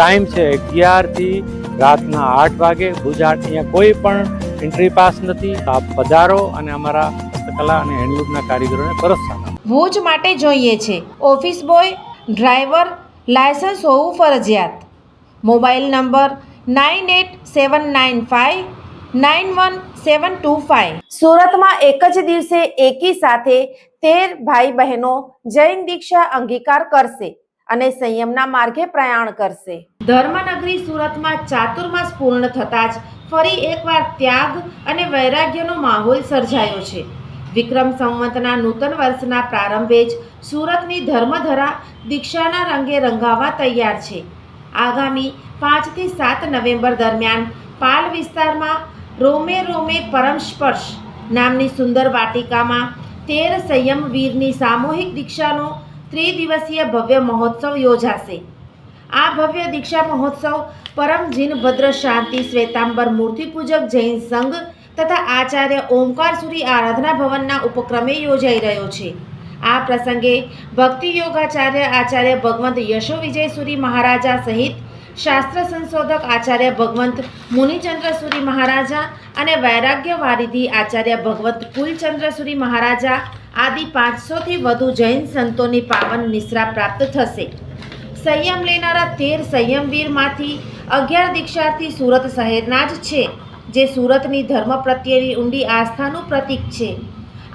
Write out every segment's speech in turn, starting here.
Time છે અગિયારથી રાતના આઠ વાગે. ગુજરાત અહીંયા કોઈ પણ એન્ટ્રી પાસ નથી. આપ પધારો અને અમારા હસ્તકલા અને હેન્ડલૂમના કારીગરોને પ્રોત્સાહન ભુજ માટે જોઈએ છે. ઓફિસ બોય, ડ્રાઈવર, લાયસન્સ હોવું ફરજિયાત. Mobile number nine eight seven nine five nine one seven two five સુરતમાં એક જ દિવસે એકી સાથે તેર ભાઈ બહેનો જૈન દીક્ષા અંગીકાર કરશે. અને સંયમના માર્ગે પ્રયાણ કરશે. ધર્મનગરી સુરતમાં ચાતુર્માસ પૂર્ણ થતાં જ ફરી એકવાર ત્યાગ અને વૈરાગ્યનો માહોલ સર્જાયો છે. વિક્રમ સંવંતના નૂતન વર્ષના પ્રારંભે જ સુરતની ધર્મધરા દીક્ષાના રંગે રંગાવા તૈયાર છે. આગામી પાંચથી સાત નવેમ્બર દરમિયાન પાલ વિસ્તારમાં રોમે રોમે પરમ સ્પર્શ નામની સુંદર વાટિકામાં તેર સંયમ વીરની સામૂહિક દીક્ષાનો ત્રિદિવસીય ભવ્ય મહોત્સવ યોજાશે. આ ભવ્ય દીક્ષા મહોત્સવ પરમ જીનભદ્ર શાંતિ શ્વેતાંબર મૂર્તિપૂજક જૈન સંઘ તથા આચાર્ય ઓમકારસુરી આરાધના ભવનના ઉપક્રમે યોજાઈ રહ્યો છે. આ પ્રસંગે ભક્તિ યોગાચાર્ય આચાર્ય ભગવંત યશો વિજયસુરી મહારાજા સહિત શાસ્ત્ર સંશોધક આચાર્ય ભગવંત મુનિચંદ્રસુરી મહારાજા અને વૈરાગ્ય વારિધિ આચાર્ય ભગવંત કુલચંદ્રસુરી મહારાજા આદિ પાંચસોથી વધુ જૈન સંતોની પાવન નિશ્રા પ્રાપ્ત થશે. સંયમ લેનારા તેર સંયમવીરમાંથી અગિયાર દીક્ષાર્થી સુરત શહેરના જ છે, જે સુરતની ધર્મ પ્રત્યેની ઊંડી આસ્થાનું પ્રતીક છે.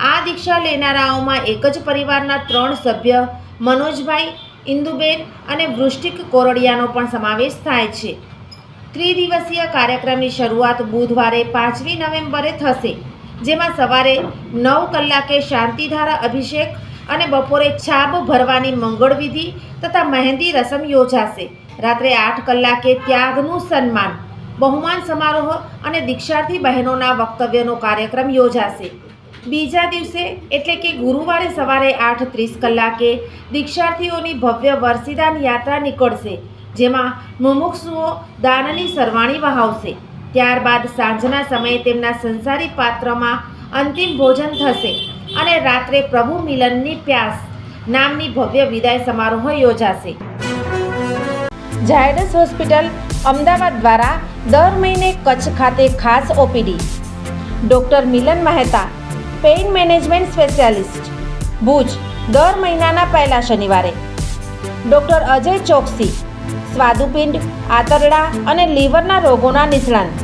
આ દીક્ષા લેનારાઓમાં એક જ પરિવારના ત્રણ સભ્ય, મનોજભાઈ, ઇન્દુબેન અને વૃષ્ટિક કોરડિયાનો પણ સમાવેશ થાય છે. ત્રિદિવસીય કાર્યક્રમની શરૂઆત બુધવારે પાંચમી નવેમ્બરે થશે. જેમાં સવારે નવ કલાકે શાંતિધારા અભિષેક અને બપોરે છાબ ભરવાની મંગળ વિધિ તથા મહેંદી રસમ યોજાશે. રાત્રે આઠ કલાકે ત્યાગનું સન્માન, બહુમાન સમારોહ અને દીક્ષાર્થી બહેનોના વક્તવ્યનો કાર્યક્રમ યોજાશે. બીજા દિવસે એટલે કે ગુરુવારે સવારે આઠ ત્રીસ કલાકે દીક્ષાર્થીઓની ભવ્ય વર્ષીદાન યાત્રા નીકળશે, જેમાં મુમુક્ષુઓ દાનની સરવાણી વહાવશે. ત્યારબાદ સાંજના સમયે તેમના સંસારી પાત્રમાં અંતિમ ભોજન થશે અને રાત્રે પ્રભુ મિલનની પ્યાસ નામની ભવ્ય વિદાય સમારોહ યોજાશે. ઝાયડસ હોસ્પિટલ અમદાવાદ દ્વારા દર મહિને કચ્છ ખાતે ખાસ OPD. Doctor Milan Mehta, pain management specialist, Bhuj, દર મહિનાના પહેલા શનિવારે. ડૉક્ટર અજય ચોકસી, સ્વાદુપિંડ, આંતરડા અને લીવરના રોગોના નિષ્ણાંત.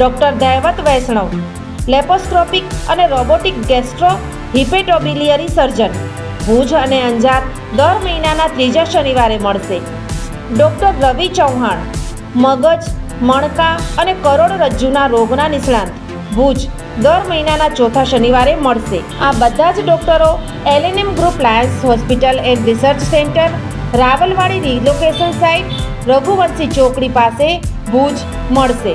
ડૉક્ટર દૈવત વૈષ્ણવ, લેપોસ્કોપિક અને robotic gastro hepatobiliary surgeon. Bhuj અને અંજાર દર મહિનાના ત્રીજા શનિવારે મળશે. ડૉક્ટર રવિ ચૌહાણ, મગજ, મણકા અને કરોડરજ્જુના રોગના નિષ્ણાંત. ભુજ દર મહિનાના ચોથા શનિવારે મળશે. આ બધા જ ડોક્ટરો LNM group Lions hospital and research centre, Rawalwadi relocation site, Raghuvanshi ચોકડી પાસે ભુજ મળશે.